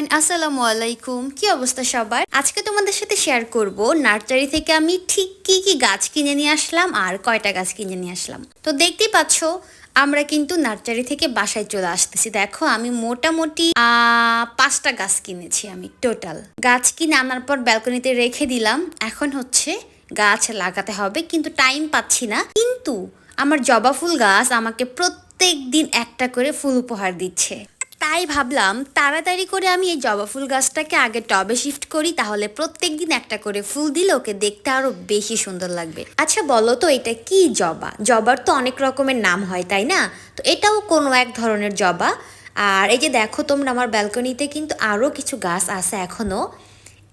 Everyone আসসালামু আলাইকুম। কি অবস্থা সবার? আজকে তোমাদের সাথে শেয়ার করব নার্সারি থেকে আমি ঠিক কি কি গাছ কিনে নিয়ে আসলাম আর কয়টা গাছ কিনে নিয়ে আসলাম। তো দেখতেই পাচ্ছ, আমরা কিন্তু নার্সারি থেকে বাসায় চলে আসতেছি। দেখো, আমি মোটামুটি পাঁচটা গাছ কিনেছি আমি টোটাল গাছ কিনে আনার পর ব্যালকনিতে রেখে দিলাম। এখন হচ্ছে গাছ লাগাতে হবে, কিন্তু টাইম পাচ্ছি না। কিন্তু আমার জবা ফুল গাছ আমাকে প্রত্যেক দিন একটা করে ফুল উপহার দিচ্ছে। তাই ভাবলাম তাড়াতাড়ি করে আমি এই জবা ফুল গাছটাকে আগে টবে শিফট করি, তাহলে প্রত্যেক দিন একটা করে ফুল দিলে ওকে দেখতে আরও বেশি সুন্দর লাগবে। আচ্ছা বলো তো, এটা কি জবা? জবার তো অনেক রকমের নাম হয়, তাই না? তো এটাও কোনো এক ধরনের জবা। আর এই যে দেখো তোমরা আমার ব্যালকনিতে কিন্তু আরও কিছু গাছ আছে এখনও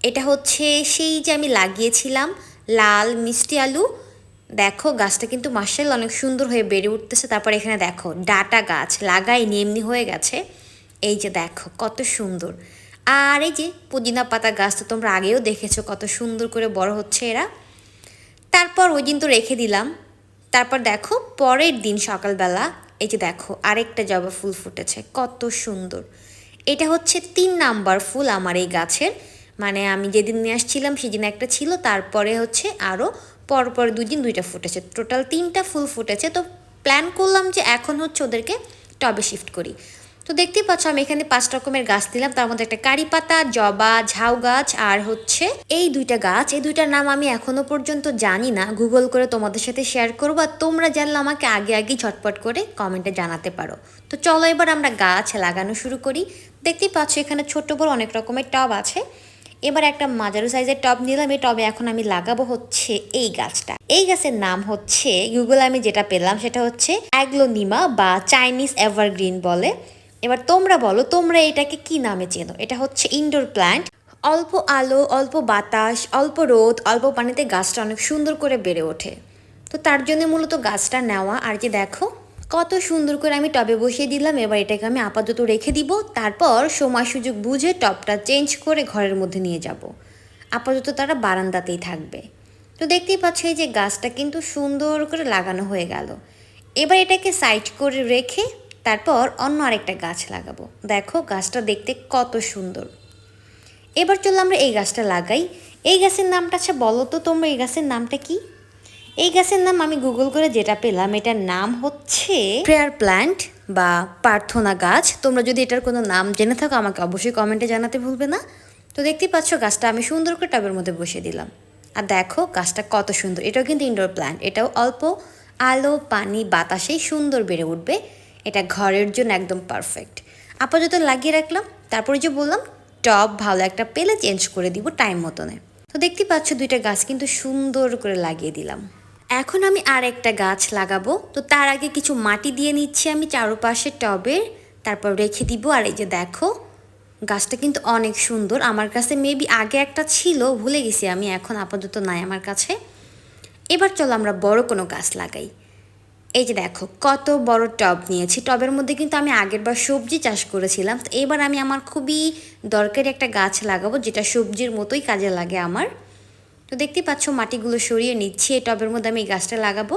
এটা হচ্ছে সেই যে আমি লাগিয়েছিলাম, লাল মিষ্টি আলু। দেখো গাছটা কিন্তু মার্শাল অনেক সুন্দর হয়ে বেড়ে উঠতেছে। তারপর এখানে দেখো ডাটা গাছ, লাগাইনি, এমনি হয়ে গেছে। এই যে দেখো, কত সুন্দর। আর এই যে পুদিনা পাতা গাছ তো তোমরা আগেও দেখেছ, কত সুন্দর করে বড় হচ্ছে এরা। তারপর ওই দিন তো রেখে দিলাম। তারপর দেখো, পরের দিন সকালবেলা, এই যে দেখো, আরেকটা জবা ফুল ফুটেছে, কত সুন্দর। এটা হচ্ছে তিন নাম্বার ফুল আমার এই গাছের। মানে আমি যেদিন নিয়ে আসছিলাম, সেদিন একটা ছিল, তারপরে হচ্ছে আরও পরপর দুদিন দুইটা ফুটেছে। টোটাল তিনটা ফুল ফুটেছে, তো প্ল্যান করলাম যে এখন হচ্ছে ওদেরকে টবে শিফট করি। তো দেখতেই পাচ্ছ, আমি এখানে পাঁচ রকমের গাছ দিলাম। তার মধ্যে একটা কারি পাতা, জবা, ঝাউ গাছ আর হচ্ছে এই দুইটা গাছ। এই দুইটার নাম আমি এখনও পর্যন্ত জানি না। গুগল করে তোমাদের সাথে শেয়ার করব আর তোমরা জানলে আমাকে আগে আগে ঝটপট করে কমেন্টে জানাতে পারো। তো চলো এবার আমরা গাছ লাগানো শুরু করি। দেখতেই পাচ্ছ, এখানে ছোট বড় অনেক রকমের টব আছে। এবার একটা মাঝারু সাইজের টব নিলাম। এই টবে এখন আমি লাগাবো হচ্ছে এই গাছটা। এই গাছের নাম হচ্ছে গুগল আমি যেটা পেলাম সেটা হচ্ছে অ্যাগ্লোনিমা বা চাইনিজ এভারগ্রিন বলে। এবার তোমরা বলো, তোমরা এটাকে কি নামে চেনো? এটা হচ্ছে ইনডোর প্ল্যান্ট অল্প আলো, অল্প বাতাস, অল্প রোদ, অল্প পানিতে গাছটা অনেক সুন্দর করে বেড়ে ওঠে। তো তার জন্য মূলত গাছটা নেওয়া। আর যে দেখো, কত সুন্দর করে আমি টবে বসিয়ে দিলাম। এবার এটাকে আমি আপাতত রেখে দিব। তারপর সময় সুযোগ বুঝে টবটা চেঞ্জ করে ঘরের মধ্যে নিয়ে যাব। আপাতত তারা বারান্দাতেই থাকবে। তো দেখতেই পাচ্ছ যে গাছটা কিন্তু সুন্দর করে লাগানো হয়ে গেল। এবার এটাকে সাইড করে রেখে তারপর অন্য আরেকটা গাছ লাগাবো। দেখো, গাছটা দেখতে কত সুন্দর। এবার চলো আমরা এই গাছটা লাগাই। এই গাছের নামটা আচ্ছা বলো তো তোমরা এই গাছের নামটা কি? এই গাছের নাম আমি গুগল করে যেটা পেলাম, এটার নাম হচ্ছে প্রেয়ার প্ল্যান্ট বা প্রার্থনা গাছ। তোমরা যদি এটার কোনো নাম জেনে থাকো, আমাকে অবশ্যই কমেন্টে জানাতে ভুলবে না। তো দেখতেই পাচ্ছ, গাছটা আমি সুন্দর করে টবের মধ্যে বসিয়ে দিলাম। আর দেখো, গাছটা কত সুন্দর। এটাও কিন্তু ইনডোর প্ল্যান্ট এটাও অল্প আলো, পানি, বাতাসেই সুন্দর বেড়ে উঠবে। এটা ঘরের জন্য একদম পারফেক্ট আপাতত লাগিয়ে রাখলাম, তারপরে যে বললাম টব ভালো একটা পেলে চেঞ্জ করে দিব টাইম মতনে। তো দেখতে পাচ্ছ দুইটা গাছ কিন্তু সুন্দর করে লাগিয়ে দিলাম। এখন আমি আর একটা গাছ লাগাবো, তো তার আগে কিছু মাটি দিয়ে নিচ্ছি আমি চারপাশে টবের তারপর রেখে দিব, আর এই যে দেখো, গাছটা কিন্তু অনেক সুন্দর। আমার কাছে মেবি আগে একটা ছিল, ভুলে গেছি আমি, এখন আপাতত নাই আমার কাছে। এবার চলো আমরা বড় কোনো গাছ লাগাই। এই যে দেখো, কত বড় টব নিয়েছি। টবের মধ্যে কিন্তু আমি আগের বার সবজি চাষ করেছিলাম। তো এবার আমি আমার খুবই দরকারি একটা গাছ লাগাবো, যেটা সবজির মতোই কাজে লাগে আমার। তো দেখতে পাচ্ছ, মাটিগুলো সরিয়ে নিচ্ছি, এই টবের মধ্যে আমি এই গাছটা লাগাবো।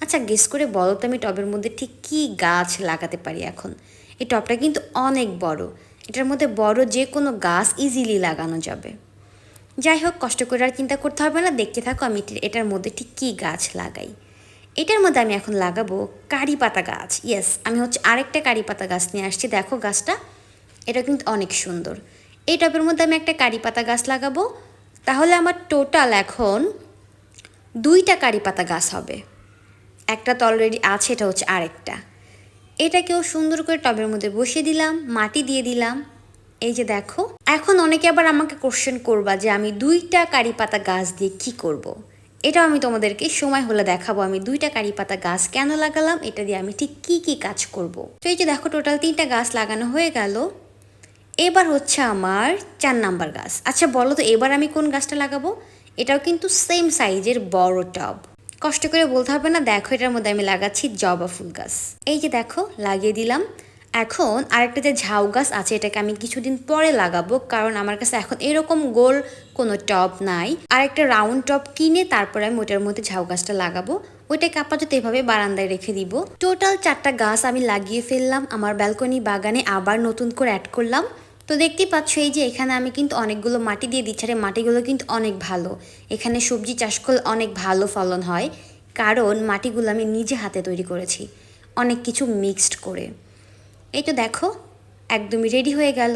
আচ্ছা গেস করে বলো তো আমি টবের মধ্যে ঠিক কী গাছ লাগাতে পারি এখন? এই টবটা কিন্তু অনেক বড়। এটার মধ্যে বড় যে কোনো গাছ ইজিলি লাগানো যাবে। যাই হোক, কষ্ট করে আর চিন্তা করতে হবে না। দেখতে থাকো আমি এটার মধ্যে ঠিক কী গাছ লাগাই। এটার মধ্যে আমি এখন লাগাবো কারি পাতা গাছ। ইয়েস আমি হচ্ছে আরেকটা কারি পাতা গাছ নিয়ে আসছি। দেখো গাছটা, এটা কিন্তু অনেক সুন্দর। এই টবের মধ্যে আমি একটা কারি পাতা গাছ লাগাবো। তাহলে আমার টোটাল এখন দুইটা কারি পাতা গাছ হবে। একটা তো অলরেডি আছে, এটা হচ্ছে আরেকটা। এটাকেও সুন্দর করে টবের মধ্যে বসিয়ে দিলাম, মাটি দিয়ে দিলাম। এই যে দেখো, এখন অনেকে আবার আমাকে কোশ্চেন করবা যে আমি দুইটা কারি পাতা গাছ দিয়ে কি করব। এটাও আমি তোমাদেরকে সময় হলে দেখাবো আমি দুইটা কারি পাতা গাছ কেন লাগালাম, এটা দিয়ে আমি ঠিক কি কি কাজ করব। তো এই যে দেখো টোটাল তিনটা গাছ লাগানো হয়ে গেল। এবার হচ্ছে আমার চার নাম্বার গাছ। আচ্ছা বলো তো, এবার আমি কোন গাছটা লাগাবো? এটাও কিন্তু সেম সাইজের বড় টব। কষ্ট করে বলতে হবে না, দেখো এটার মধ্যে আমি লাগাচ্ছি জবা ফুল গাছ। এই যে দেখো, লাগিয়ে দিলাম। এখন আরেকটা যে ঝাউ গাছ আছে, এটাকে আমি কিছুদিন পরে লাগাবো, কারণ আমার কাছে এখন এরকম গোল কোনো টব নাই। আর একটা রাউন্ড টব কিনে তারপরে আমি ওটার মধ্যে ঝাউ গাছটা লাগাবো। ওইটাকে আপাতত এভাবে বারান্দায় রেখে দিব। টোটাল চারটা গাছ আমি লাগিয়ে ফেললাম, আমার ব্যালকনি বাগানে আবার নতুন করে অ্যাড করলাম। তো দেখতেই পাচ্ছ, এই যে এখানে আমি কিন্তু অনেকগুলো মাটি দিয়ে দিচ্ছি, আর মাটিগুলো কিন্তু অনেক ভালো। এখানে সবজি চাষ করলে অনেক ভালো ফলন হয়, কারণ মাটিগুলো আমি নিজে হাতে তৈরি করেছি, অনেক কিছু মিক্সড করে। এই তো দেখো, একদমই রেডি হয়ে গেল।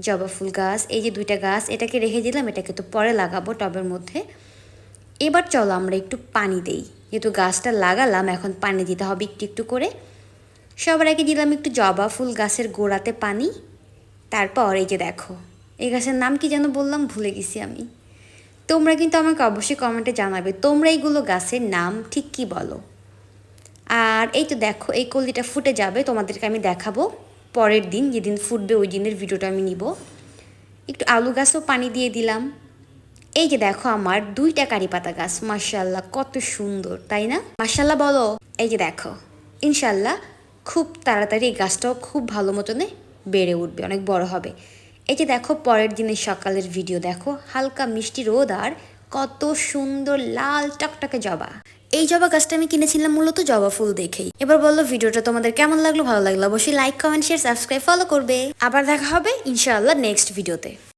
জবা ফুল গাছ, এই যে দুইটা গাছ, এটাকে রেখে দিলাম, এটাকে তো পরে লাগাবো টবের মধ্যে। এবার চলো আমরা একটু পানি দেই। যেহেতু গাছটা লাগালাম, এখন পানি দিতে হবে একটু একটু করে। সবার আগে দিলাম একটু জবা ফুল গাছের গোড়াতে পানি। তারপর এই যে দেখো, এই গাছের নাম কি যেন বললাম, ভুলে গেছি আমি। তোমরা কিন্তু আমাকে অবশ্যই কমেন্টে জানাবে, তোমরা এইগুলো গাছের নাম ঠিক কি বলো? আর এই তো দেখো, এই কলিটা ফুটে যাবে, তোমাদেরকে আমি দেখাবো পরের দিন, যেদিন ফুটবে ওই দিনের ভিডিওটা আমি নিব। একটু আলু গাছও পানি দিয়ে দিলাম। এই যে দেখো আমার দুইটা কারি পাতা গাছ মার্শাল্লাহ কত সুন্দর, তাই না? মার্শাল্লাহ বলো, এই যে দেখো ইনশাল্লাহ খুব তাড়াতাড়ি এই গাছটাও খুব ভালো মতনে বেড়ে উঠবে, অনেক বড় হবে। এই যে দেখো পরের দিনের সকালের ভিডিও, দেখো হালকা মিষ্টি রোদ আর কত সুন্দর লাল টকটকে জবা। এই জবা গাছটা আমি কিনেছিলাম মূলত জবা ফুল দেখেই। এবার বলল ভিডিওটা তোমাদের কেমন লাগল, ভালো লাগল অবশ্যই like comment share subscribe follow করবে। আবার দেখা হবে ইনশাআল্লাহ নেক্সট ভিডিওতে